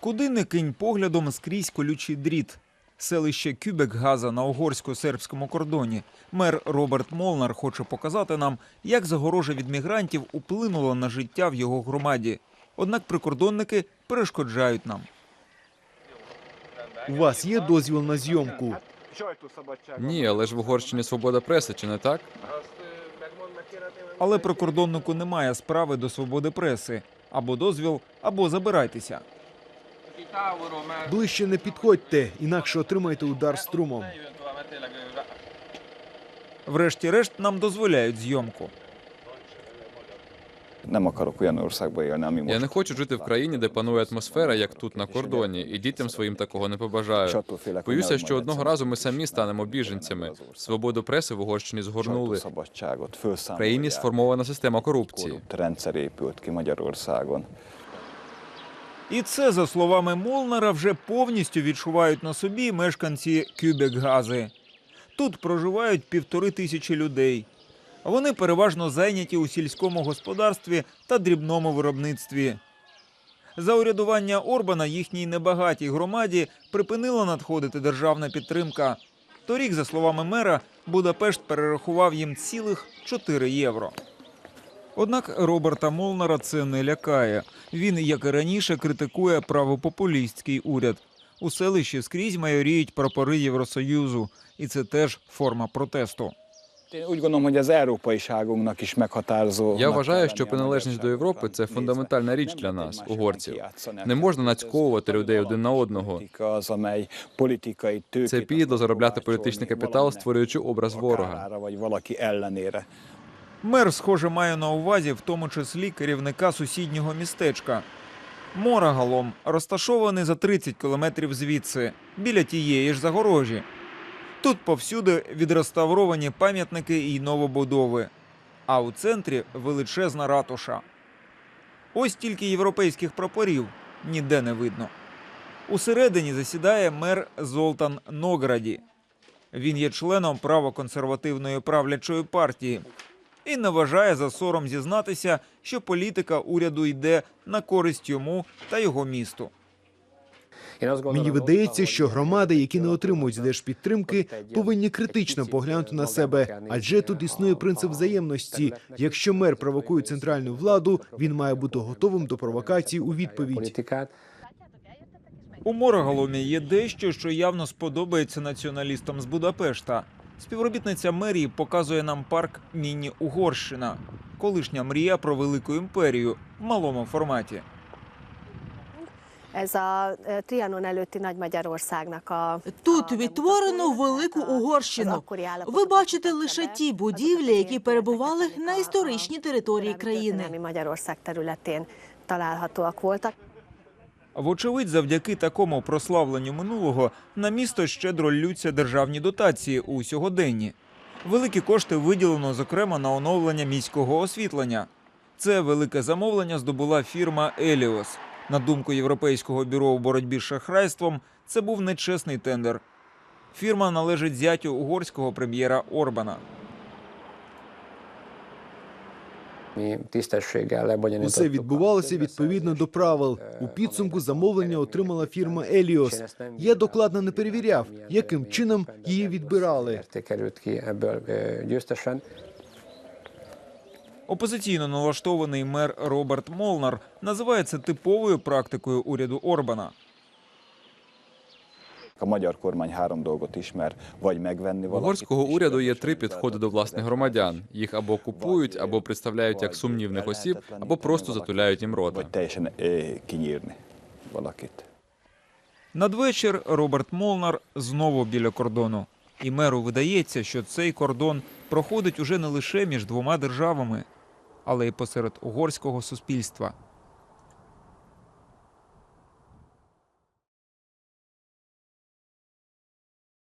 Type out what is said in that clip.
Куди не кинь поглядом скрізь колючий дріт. Селище Кюбек-Газа на угорсько-сербському кордоні. Мер Роберт Молнар хоче показати нам, як загорожа від мігрантів уплинула на життя в його громаді. Однак прикордонники перешкоджають нам. У вас є дозвіл на зйомку? Ні, але ж в Угорщині свобода преси, чи не так? Але прикордоннику немає справи до свободи преси. Або дозвіл, або забирайтеся. Ближче не підходьте, інакше отримаєте удар струмом. Врешті-решт нам дозволяють зйомку. Я не хочу жити в країні, де панує атмосфера, як тут на кордоні, і дітям своїм такого не побажаю. Боюся, що одного разу ми самі станемо біженцями. Свободу преси в Угорщині згорнули. В країні сформована система корупції. І це, за словами Молнара, вже повністю відчувають на собі мешканці Кюбек-Гази. Тут проживають півтори тисячі людей. Вони переважно зайняті у сільському господарстві та дрібному виробництві. За урядування Орбана їхній небагатій громаді припинила надходити державна підтримка. Торік, за словами мера, Будапешт перерахував їм цілих 4 євро. Однак Роберта Молнара це не лякає. Він, як і раніше, критикує правопопулістський уряд. У селищі скрізь майоріють прапори Євросоюзу, і це теж форма протесту. Я вважаю, що приналежність до Європи це фундаментальна річ для нас, угорців. Не можна нацьковувати людей один на одного. Це підло заробляти політичний капітал, створюючи образ ворога. Мер, схоже, має на увазі в тому числі керівника сусіднього містечка. Морагалом розташований за 30 кілометрів звідси, біля тієї ж загорожі. Тут повсюди відреставровані пам'ятники і новобудови. А у центрі величезна ратуша. Ось тільки європейських прапорів ніде не видно. Усередині засідає мер Золтан Нограді. Він є членом правоконсервативної правлячої партії і не вважає за сором зізнатися, що політика уряду йде на користь йому та його місту. Мені видається, що громади, які не отримують держпідтримки, повинні критично поглянути на себе, адже тут існує принцип взаємності. Якщо мер провокує центральну владу, він має бути готовим до провокацій у відповідь. У Морагаломі є дещо, що явно сподобається націоналістам з Будапешта. Співробітниця мерії показує нам парк Міні Угорщина, колишня мрія про велику імперію в малому форматі. A Тут відтворено велику Угорщину. Ви бачите лише ті будівлі, які перебували на історичній території країни. Вочевидь, завдяки такому прославленню минулого на місто щедро ллються державні дотації у сьогоденні. Великі кошти виділено, зокрема, на оновлення міського освітлення. Це велике замовлення здобула фірма Еліос. На думку Європейського бюро у боротьбі з шахрайством, це був нечесний тендер. Фірма належить зятю угорського прем'єра Орбана. Усе відбувалося відповідно до правил. У підсумку замовлення отримала фірма Еліос. Я докладно не перевіряв, яким чином її відбирали. Опозиційно налаштований мер Роберт Молнар називає це типовою практикою уряду Орбана. A magyar kormány három dolgot ismer, vagy megvenni valakit, угорського уряду є три підходи до власних громадян. Їх або купують, або представляють як сумнівних осіб, або просто затуляють їм рота. Vagy teljesen kinyírni. Надвечір Роберт Молнар знову біля кордону. І меру видається, що цей кордон проходить уже не лише між двома державами, але й посеред угорського суспільства.